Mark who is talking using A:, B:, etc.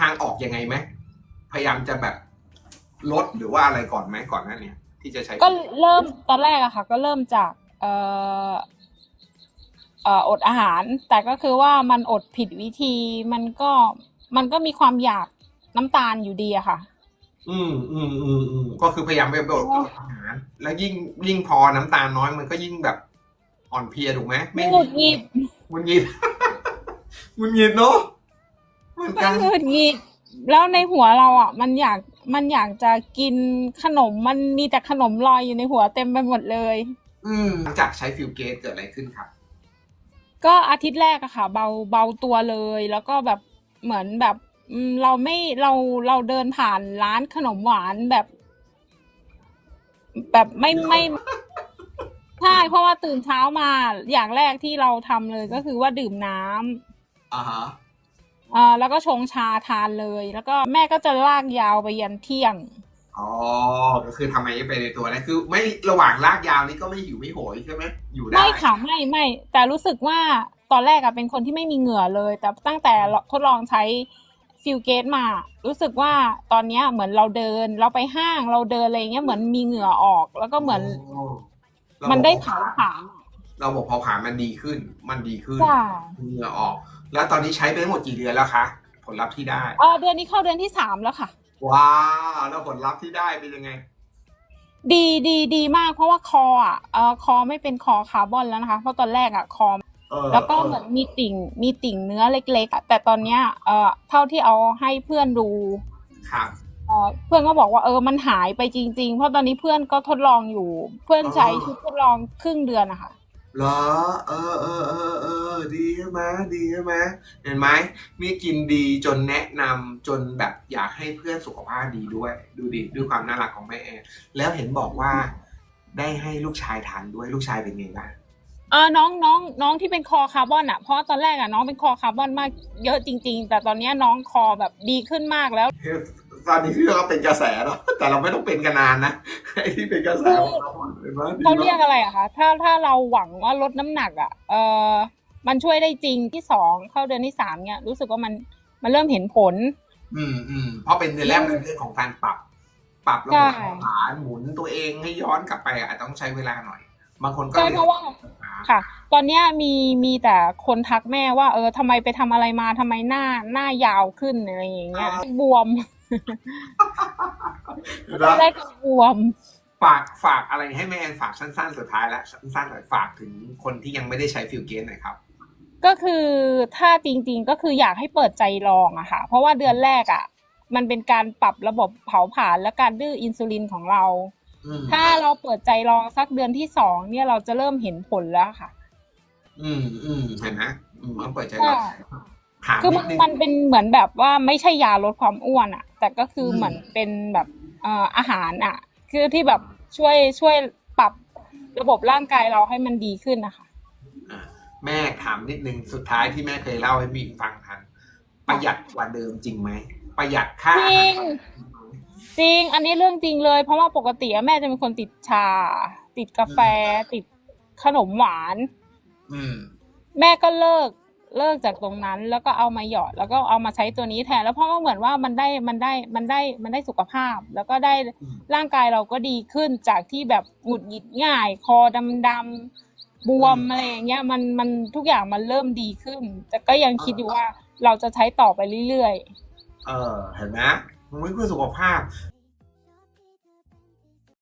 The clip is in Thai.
A: ทางออกยังไงไหมพยายามจะแบบลดหรือว่าอะไรก่อนไหมก่อนหน้าเนี้ที่จะใช้
B: ก็เริ่มตอนแรกอะค่ะ ก็เริ่มจากเอ่อเอ่ออดอาหาร แต่ก็คือว่ามันอดผิดวิธีมันก็มันก็มีความอยากน้ำตาลอยู่ดีอะค่ะ
A: อืมอืมอืมอืมก็คือพยายามไปลดอาหาร แล้วยิ่งยิ่งพอน้ำตาลน้อยมันก็ยิ่งแบบอ่อนเพลียถูกไหม
B: ไม่หงุดหงิด
A: หงุดหงิดหงุดหงิดเนาะเห มือน
B: มั
A: กันน
B: หงุดหงิดแล้วในหัวเราอะ มันอยากมันอยากจะกินขนมมันมีแต่ขนมลอยอยู่ในหัวเต็มไปหมดเลย
A: อืมหลังจากใช้ฟิลเกตเกิดอะไรขึ้นครับ
B: ก็อาทิตย์แรกอะค่ะ เบาเบาตัวเลย แล้วก็แบบเหมือนแบบอืมเราไม่เราเราเดินผ่านร้านขนมหวานแบบ แบบไม่ไม่ใช่เพราะว่าตื่นเช้ามาอย่างแรกที่เราทำเลยก็คือว่าดื่มน้ำ
A: อ่าฮะ
B: อ่าแล้วก็ชงชาทานเลย แล้วก็แม่ก็จะลากยาวไปยันเที่ยง
A: อ๋อ ก็คือทำไมไปในตัวนะคือไม่ระหว่างลากยาวนี้ก็ไม่หิวไม่โหยใช่ไหมอยู่ได้
B: ไม่ค่ะไม่ไม่แต่รู้สึกว่าตอนแรกอะเป็นคนที่ไม่มีเหงื่อเลย แต่ตั้งแต่ทดลองใช้ฟิลเกตมา รู้สึกว่าตอนเนี้ยเหมือนเราเดินเราไปห้างเราเดินอะไรเงี้ยเหมือนมีเหงื่อออก แล้วก็เหมือน
A: โอ้
B: มันได้เผาผลาญ
A: เราบอกเผาผลาญมันดีขึ้น มันดีขึ้น
B: จ้า
A: เหงื่อออก แล้วตอนนี้ใช้ไปทั้งหมดกี่เดือนแล้วคะ ผลลัพธ์ที่ได้
B: เออเดือนนี้เข้าเดือนที่สามแล้วค่ะ
A: ว้าวแล้วผลลัพธ์ที่ได้เป็นยังไง
B: ดีดีดีมากเพราะว่าคออะเออคอไม่เป็นคอคาร์บอนแล้วนะคะ เพราะตอนแรกอะคอ
A: เออ
B: แล้วก็เหมือนมีติ่งมีติ่งเนื้อเล็กๆอะแต่ตอนเนี้ยเอ่อเท่าที่เอาให้เพื่อนดู
A: ครับ
B: เอ่อเพื่อนก็บอกว่าเออมันหายไปจริง ๆ เพราะตอนนี้เพื่อนก็ทดลองอยู่ เพื่อนใช้
A: อ๋อ
B: ชุดทดลองครึ่งเดือนนะคะ
A: เหรอ เออเออเออเออดีใช่ไหมดีใช่ไหมเห็นไหมมีกินดีจนแนะนำจนแบบอยากให้เพื่อนสุขภาพดีด้วย ดูดิด้วยความน่ารักของแม่แอนแล้วเห็นบอกว่า ได้ให้ลูกชายทานด้วยลูกชายเป็นไงบ้าง
B: เออน้องน้องน้องที่เป็นคอคาร์บอนอะเพราะตอนแรกอะน้องเป็นคอคาร์บอนมากเยอะจริง ๆ แต่ตอนเนี้ยน้องคอแบบดีขึ้นมากแล้ว
A: ตอนนี้ที่เราเป็นกระแสเนาะแต่เราไม่ต้องเป็นกันนานนะไอ้ที่เป็นกระแสของเรา เห็นไหมดี
B: เขาเรียก
A: มาก
B: อะไรอะคะถ้าถ้าเราหวังว่าลดน้ำหนักอะเออมันช่วยได้จริงที่สองเข้าเดือนที่สามเนี่ยรู้สึกว่ามันมันเริ่มเห็นผล
A: อืมอืมเพราะเป็นเดือนแรกเป็นเรื่องของการปรับ ปรับระ
B: ใช่
A: บบฐานหมุนตัวเองให้ย้อนกลับไปอาจจะต้องใช้เวลาหน่อย บางคนก็
B: ใช่เพราะว่า ค่ะ ตอนเนี้ยมีมีแต่คนทักแม่ว่า เออทำไมไปทำอะไรมาทำไมหน้าหน้ายาวขึ้นอะไรอย่างเงี้ยบวมตอนแรกก็บวม
A: ฝากฝากอะไรให้แม่แอนฝากสั้น ๆ สุดท้ายแล้วสั้นๆหน่อยฝากถึงคนที่ยังไม่ได้ใช้ฟิลเกนหน่อยครับ
B: ก็คือถ้าจริง ๆ ก็คืออยากให้เปิดใจลองอะค่ะ เพราะว่าเดือนแรกอะมันเป็นการปรับระบบเผาผลาญและการดื้ออินซูลินของเรา
A: อืม
B: ถ้าเราเปิดใจลองสักเดือนที่สองเนี่ยเราจะเริ่มเห็นผลแล้วค่ะ
A: อืมอืมเห็นไหมอืมต้องเปิดใจ
B: ใช่
A: ก่อนถาม
B: คือ
A: นิ
B: มั
A: ด
B: น
A: นึง
B: มันเป็นเหมือนแบบว่าไม่ใช่ยาลดความอ้วนอะแต่ก็คืออ
A: ม
B: เหมือนเป็นแบบเอ่ออาหารอะ คือที่แบบช่วยช่วยปรับระบบร่างกายเราให้มันดีขึ้นนะคะ
A: อะแม่ถามนิดนึงสุดท้ายที่แม่เคยเล่าให้มีฟังทันประหยัดกว่าเดิมจริงไหมประหยัดค่า
B: จริงจริง อันนี้เรื่องจริงเลย เพราะว่าปกติอะแม่จะเป็นคนติดชา ติดกาแฟ ติดขนมหวาน
A: อืม
B: แม่ก็เลิก เลิกจากตรงนั้น แล้วก็เอามาหยอด แล้วก็เอามาใช้ตัวนี้แทน แล้วพ่อก็เหมือนว่ามันได้มันได้มันได้มันได้สุขภาพ แล้วก็ได้
A: อืม
B: ร่างกายเราก็ดีขึ้นจากที่แบบหงุดหงิดง่าย คอดำดำๆบวมอะไรอย่างเงี้ยมันมันทุกอย่างมันเริ่มดีขึ้น แต่ก็ยังคิดอยู่ว่าเราจะใช้ต่อไปเรื่อยๆ
A: เออเห็นไหมมันไม่เพื่อสุขภาพ